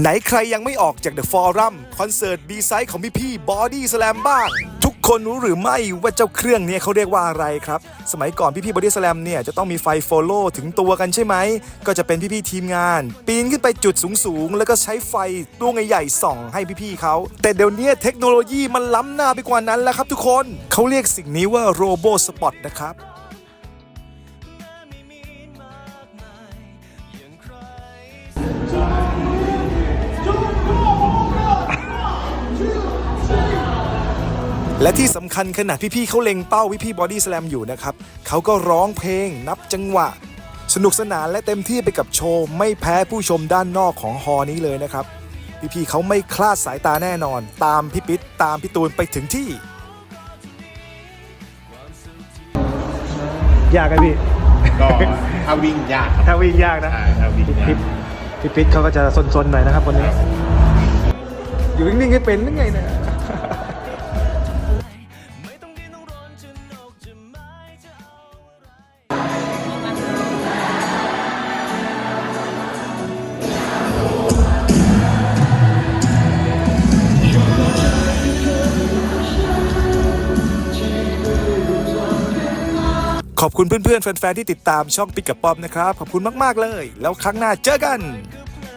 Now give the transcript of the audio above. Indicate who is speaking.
Speaker 1: ไหนใครยังไม่ออกจาก The Forum คอนเสิร์ต B Side ของพี่พี่บอดี้สแลมบ้าง ทุกคนรู้หรือไม่ว่าเจ้าเครื่องนี้เขาเรียกว่าอะไรครับ สมัยก่อนพี่พี่บอดี้สแลมเนี่ยจะต้องมีไฟโฟโล่ถึงตัวกันใช่ไหม ก็จะเป็นพี่พี่ทีมงาน ปีนขึ้นไปจุดสูงๆ แล้วก็ใช้ไฟดวงใหญ่ๆส่องให้พี่พี่เขา แต่เดี๋ยวนี้เทคโนโลยีมันล้ำหน้าไปกว่านั้นแล้วครับทุกคนเขาเรียกสิ่งนี้ว่าโรโบสปอตนะครับ และที่สำคัญขณะพี่ๆเขาเล็งเป้าพี่ๆบอดี้สแลมอยู่นะครับเขาก็ร้องเพลงนับจังหวะ สนุกสนานและเต็มที่ไปกับโชว์ไม่แพ้ผู้ชมด้านนอกของฮอนี้เลยนะครับ พี่ๆเขาไม่คลาดสายตาแน่นอน ตามพี่ปิ๊ดตามพี่ตูนไปถึงที่ ยากไหมพี่
Speaker 2: ก็ถ้าวิ่งยากครับ
Speaker 1: ถ้าวิ่งยากนะ
Speaker 2: ใช่ถ้าวิ่งยาก
Speaker 1: พี่ปิ๊ดเขาก็จะซนๆหน่อยนะครับคนนี้ อยู่นิ่งๆให้เป็นยังไงเนี่ย ขอบคุณเพื่อนๆแฟนๆที่ติดตามช่องปิกกับป้อมนะครับ ขอบคุณมากๆเลย แล้วครั้งหน้าเจอกัน